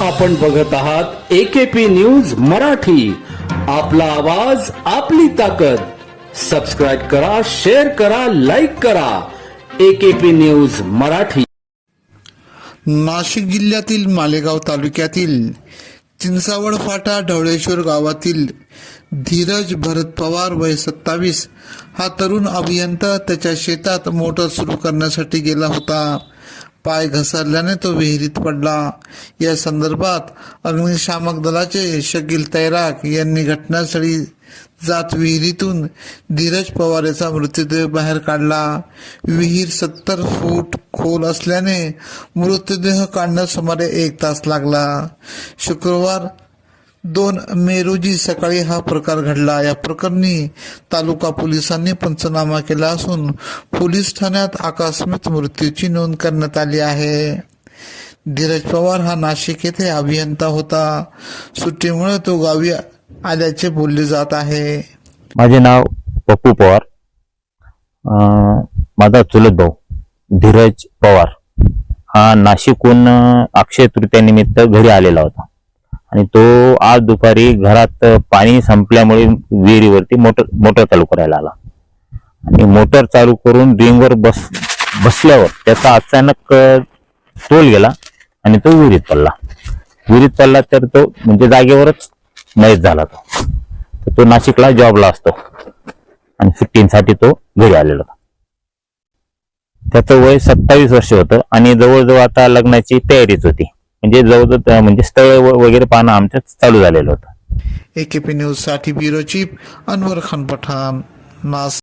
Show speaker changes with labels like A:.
A: आपण बघत आहात एकेपी न्यूज मराठी. आपला आवाज आपली ताकद. सबस्क्राईब करा शेअर करा लाईक करा. AKP news Marathi.
B: नाशिक जिल्ह्यातील मालेगाव तालुक्यातील चिंचावड फाटा ढवळेश्वर गावातील धीरज भरत पवार वय सत्तावीस हा तरुण अभियंता त्याच्या शेतात मोटर सुरू करण्यासाठी गेला होता. पाय घसरल्याने तो विहिरीत पडला. या संदर्भात अग्निशामक दलाचे शकील तैराक यांनी घटनास्थळी जात विहिरीतून धीरज पवार याचा मृतदेह बाहेर काढला. विहीर सत्तर फूट खोल असल्याने मृतदेह काढण्यास सुमारे एक तास लागला. शुक्रवार दोन मे रोजी सकाळी हा प्रकार घडला. या प्रकरणी तालुका पोलिसांनी पंचनामा केला असून पोलीस ठाण्यात आकस्मिक मृत्यूची नोंद करण्यात आली आहे. धीरज पवार हा नाशिक येथे अभियंता होता. सुट्टीमुळे तो गावी आल्याचे बोलले जात आहे.
C: माझे नाव पप्पू पवार. माझा चुलत भाऊ धीरज पवार. हा नाशिकहून अक्षय तृतीयानिमित्त घरी आलेला होता. आणि तो आज दुपारी घरात पाणी संपल्यामुळे विहिरीवरती मोटर मोटर चालू करायला आला. आणि मोटर चालू करून रिंगवर बस बसल्यावर त्याचा अचानक तोल गेला आणि तो विहिरीत पडला. विहिरीत पडला तर तो म्हणजे जागेवरच मयत झाला तो. तर तो नाशिकला जॉबला असतो. आणि सुट्टींसाठी तो घरी आलेला होता. त्याचं वय सत्तावीस वर्ष होतं आणि जवळजवळ आता लग्नाची तयारीच होती. म्हणजे जवळजवळ म्हणजे स्थळ वगैरे पाहणं आमच्यात चालू झालेलं होतं.
B: एकेपी न्यूजसाठी ब्युरो चीफ अनवर खान पठाण नास